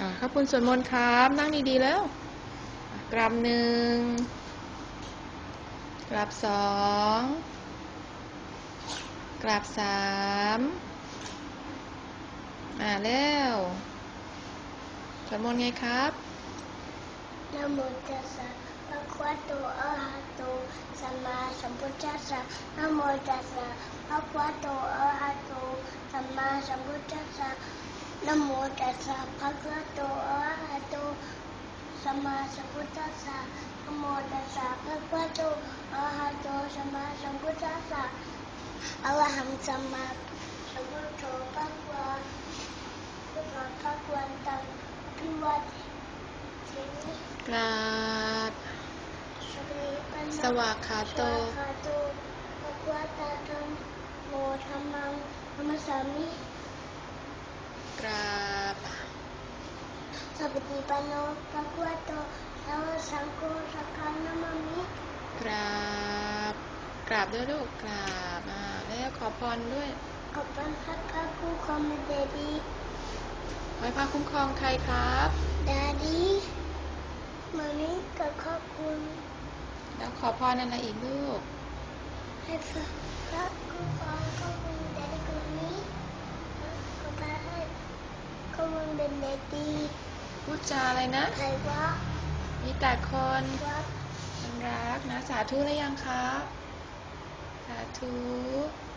อข้าพุนสวดมนต์ครับ นั่งดีๆแล้ว กราบหนึ่ง กราบสอง กราบสามอ่าแล้วสวดมนต์ไงครับนะโมตัสสะภะคะวะโตอะระหะโตสัมมาสัมพุทธัสสะนะโมตัสสะภะคะวะโตอะระหะโตสัมมาสัมพุทธัสสะ นะโมตัสสะภะคะวะโตอะระหะโตสัมมาสัมพุทธัสสะนะโมตัสสะภะคะวะโตอะระหะโตสัมมาสัมพุทธัสสะอะระหังสัมมาสัมพุทโธภะคะวะพุทธังภะคะวันตังอภิวาเทมิกราบสวากขาโตสวากขาโตภะคะวะตาธัมโมธัมมังนัมสสามิ กราบสัพพติปันโนภะคะวะโตสาวกสังโฆสักขังนามามิกราบกราบด้วยลูกกราบอ่าแล้วขอพรด้วย ขอบคุณพระพระคู่คอมเดดีขอให้พระคุ้มครองใครครับดาดีมามิกับขอบคุณแล้วขอพรอะไรอีกลูกให้พระพระคู่ครองขอบคุณดาดีคนนี้ขอพระให้ขอบคุณเป็นเดดีพูดจาอะไรนะใครวะมีแต่คนวัดรักนะ สาธุหรือยังครับ สาธุส